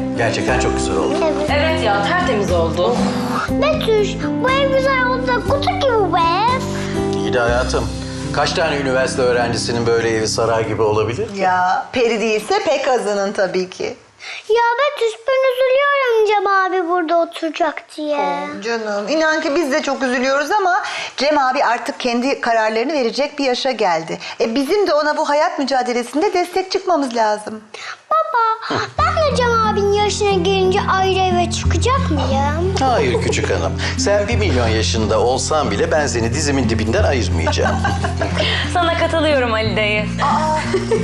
mi? Gerçekten çok güzel oldu. Evet. Evet ya tertemiz oldu. Betüş bu ev güzel oldu da kutu gibi bu ev. İyi de hayatım. Kaç tane üniversite öğrencisinin böyle evi saray gibi olabilir? Ya peri değilse pek azının tabii ki. Ya Betüş ben üzülüyorum Cem abi burada oturacak diye. Canım inan ki biz de çok üzülüyoruz ama Cem abi artık kendi kararlarını verecek bir yaşa geldi. E bizim de ona bu hayat mücadelesinde destek çıkmamız lazım. Baba ben de Cem abinin yaşına gelince ayrı eve çıkacak mıyım? Hayır küçük hanım. Sen bir milyon yaşında olsan bile ben seni dizimin dibinden ayırmayacağım. Sana katılıyorum Ali dayı. Aa,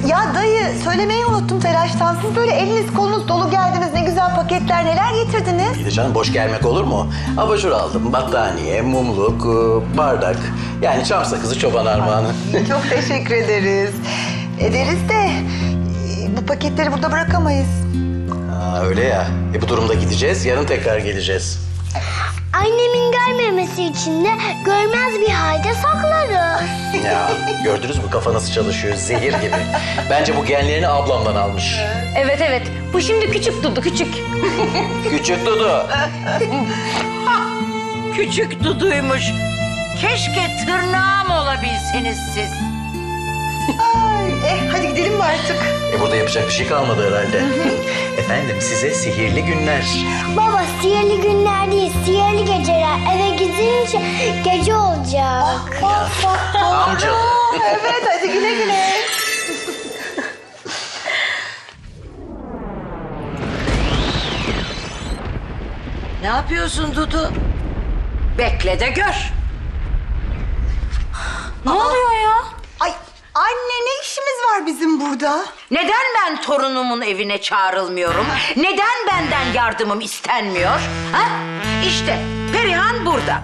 ya dayı söylemeyi unuttum telaştan. Siz böyle eliniz kolunuz dolu geldiniz. Ne güzel paketler neler getirdiniz. İyi de canım boş gelmek olur mu? Abajur aldım, battaniye, mumluk, e, bardak. Yani çam sakızı çoban armağanı. Çok teşekkür ederiz. Ederiz de paketleri burada bırakamayız. Ha, öyle ya. E bu durumda gideceğiz, yarın tekrar geleceğiz. Annemin görmemesi için de görmez bir halde saklarız. Ya gördünüz mü kafa nasıl çalışıyor zehir gibi. Bence bu genlerini ablamdan almış. Evet evet bu şimdi küçük Dudu küçük. Küçük Dudu. Küçük Dudu'ymuş. Keşke tırnağım olabilseniz siz. Eh, hadi gidelim mi artık? E burada yapacak bir şey kalmadı herhalde. Efendim size sihirli günler. Baba sihirli günler değil sihirli geceler. Eve gidince gece olacak. Amca. evet hadi güle güle. Ne yapıyorsun Dudu? Bekle de gör. Ne oluyor ya? Anne ne işimiz var bizim burada? Neden ben torunumun evine çağrılmıyorum? Neden benden yardımım istenmiyor? Ha? İşte Perihan burada.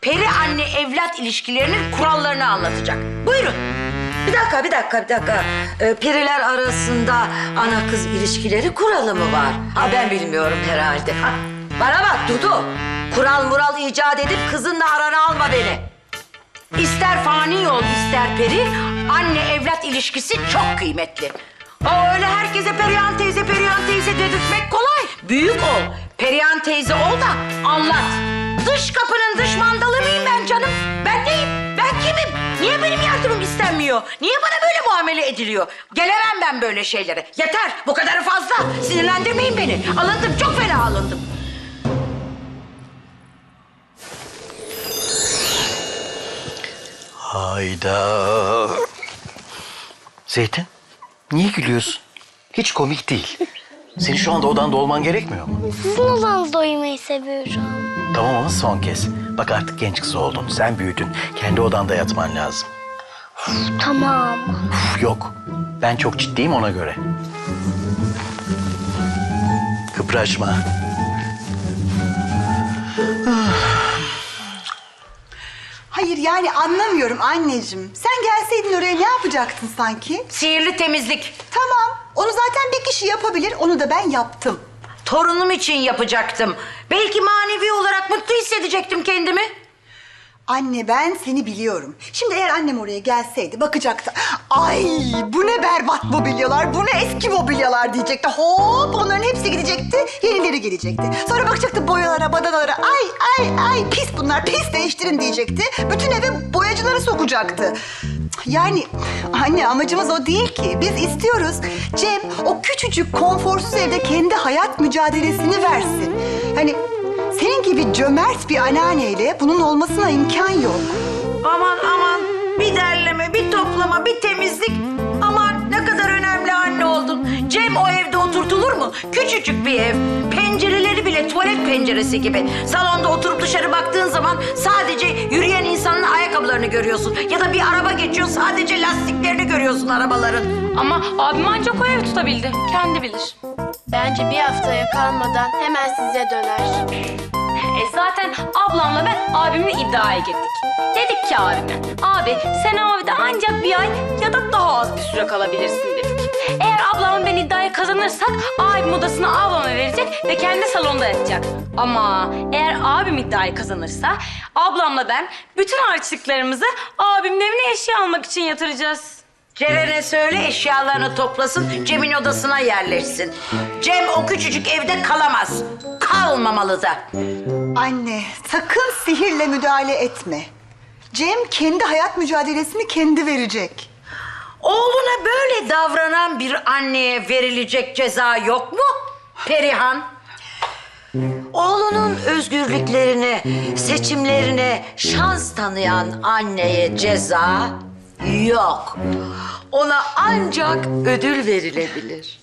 Peri anne evlat ilişkilerinin kurallarını anlatacak. Buyurun. Bir dakika, bir dakika, bir dakika. Ee, periler arasında ana kız ilişkileri kuralı mı var? Ha ben bilmiyorum herhalde. Ha, bana bak Dudu. Kural mural icat edip kızınla arana alma beni. İster fani yol ister peri, anne evlat ilişkisi çok kıymetli. Aa, öyle herkese Perihan teyze, Perihan teyze dedirtmek kolay. Büyük ol, Perihan teyze ol da anlat. Dış kapının dış mandalı mıyım ben canım? Ben neyim? Ben kimim? Niye benim yardımım istenmiyor? Niye bana böyle muamele ediliyor? Gelemem ben böyle şeylere. Yeter, bu kadarı fazla. Sinirlendirmeyin beni. Alındım, çok fena alındım. Hayda. Zeytin, niye gülüyorsun? Hiç komik değil. Senin şu anda odanda olman gerekmiyor mu? Sizin odanızda uyumayı seviyorum. Tamam ama son kez. Bak artık genç kız oldun. Sen büyüdün. Kendi odanda yatman lazım. Tamam. Uf, yok. Ben çok ciddiyim ona göre. Kıpraşma. Hayır yani anlamıyorum anneciğim. Sen gelseydin oraya ne yapacaktın sanki? Sihirli temizlik. Tamam onu zaten bir kişi yapabilir onu da ben yaptım. Torunum için yapacaktım. Belki manevi olarak mutlu hissedecektim kendimi. Anne ben seni biliyorum. Şimdi eğer annem oraya gelseydi bakacaktı. Ay bu ne berbat mobilyalar, bu ne eski mobilyalar diyecekti. Hop onların hepsi gidecekti, yenileri gelecekti. Sonra bakacaktı boyalara, badanalara. Ay ay ay pis bunlar, pis değiştirin diyecekti. Bütün eve boyacıları sokacaktı. Yani anne amacımız o değil ki. Biz istiyoruz Cem o küçücük konforsuz evde kendi hayat mücadelesini versin. Hani senin gibi cömert bir anneanneyle bunun olmasına imkan yok. Aman aman bir derleme, bir toplama, bir temizlik. Aman ne kadar önemli anne oldun. Cem o evde oturtulur mu? Küçücük bir ev. Pencereleri bile tuvalet penceresi gibi. Salonda oturup dışarı baktığın zaman sadece yürüyen insanın ayakkabılarını görüyorsun. Ya da bir araba geçiyor sadece lastiklerini görüyorsun arabaların. Ama abim ancak o evi tutabildi. Kendi bilir. Bence bir haftaya kalmadan hemen size döner. E zaten ablamla ben abimle iddiaya girdik. Dedik ki abime, abi sen avda ancak bir ay ya da daha az bir süre kalabilirsin dedik. Eğer ablamla ben iddiayı kazanırsak abim odasını ablama verecek ve kendi salonda yatacak. Ama eğer abim iddiayı kazanırsa ablamla ben bütün harçlıklarımızı abimin evine eşya almak için yatıracağız. Ceren'e söyle eşyalarını toplasın, Cem'in odasına yerleşsin. Cem o küçücük evde kalamaz. Kalmamalı da. Anne sakın sihirle müdahale etme. Cem kendi hayat mücadelesini kendi verecek. Oğluna böyle davranan bir anneye verilecek ceza yok mu? Perihan. Oğlunun özgürlüklerine, seçimlerine şans tanıyan anneye ceza yok. Ona ancak ödül verilebilir.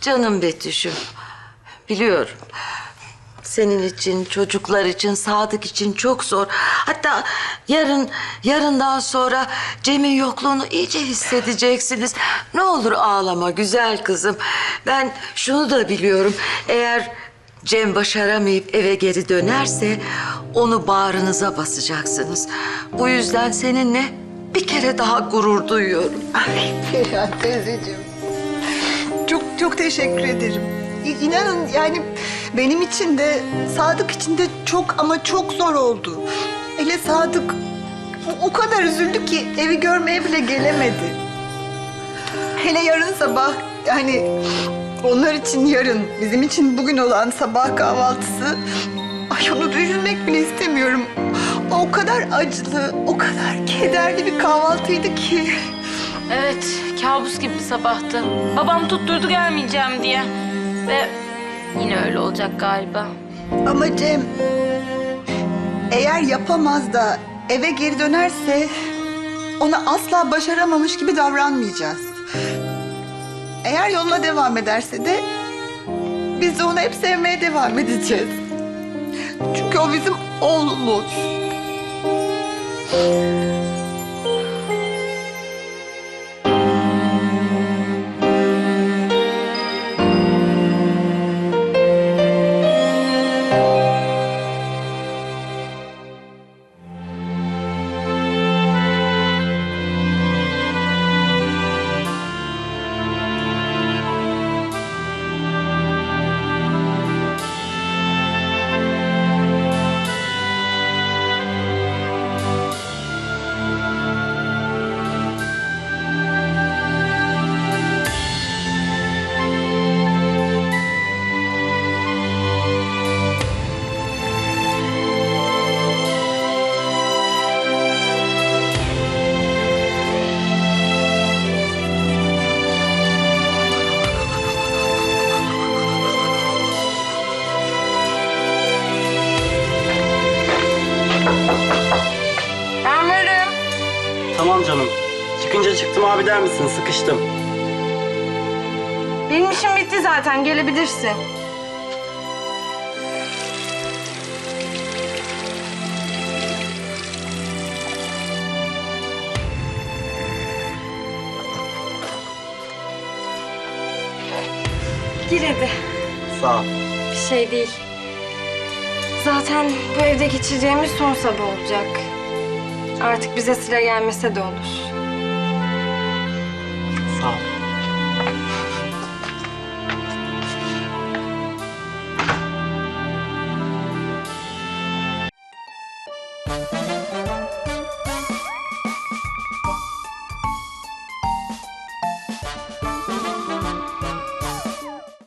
Canım Betüş'üm, biliyorum. Senin için, çocuklar için, Sadık için çok zor. Hatta yarın, yarından sonra Cem'in yokluğunu iyice hissedeceksiniz. Ne olur ağlama güzel kızım. Ben şunu da biliyorum. Eğer Cem başaramayıp eve geri dönerse onu bağrınıza basacaksınız. Bu yüzden seninle bir kere daha gurur duyuyorum. Ay Perihan teyzeciğim. Çok çok teşekkür ederim. İ- İnanın yani benim için de Sadık için de çok ama çok zor oldu. Hele Sadık o- o kadar üzüldü ki evi görmeye bile gelemedi. Hele yarın sabah yani onlar için yarın, bizim için bugün olan sabah kahvaltısı. Ay onu düşünmek bile istemiyorum. O kadar acılı, o kadar kederli bir kahvaltıydı ki. Evet, kabus gibi bir sabahtı. Babam tutturdu gelmeyeceğim diye. Ve yine öyle olacak galiba. Ama Cem eğer yapamaz da eve geri dönerse ona asla başaramamış gibi davranmayacağız. Eğer yoluna devam ederse de biz de onu hep sevmeye devam edeceğiz. Çünkü o bizim oğlumuz. Thank you. Çıkınca çıktım abi der misin? Sıkıştım. Benim işim bitti zaten gelebilirsin. Gir hadi. Sağ ol. Bir şey değil. Zaten bu evde geçireceğimiz son sabah olacak. Artık bize sıra gelmese de olur.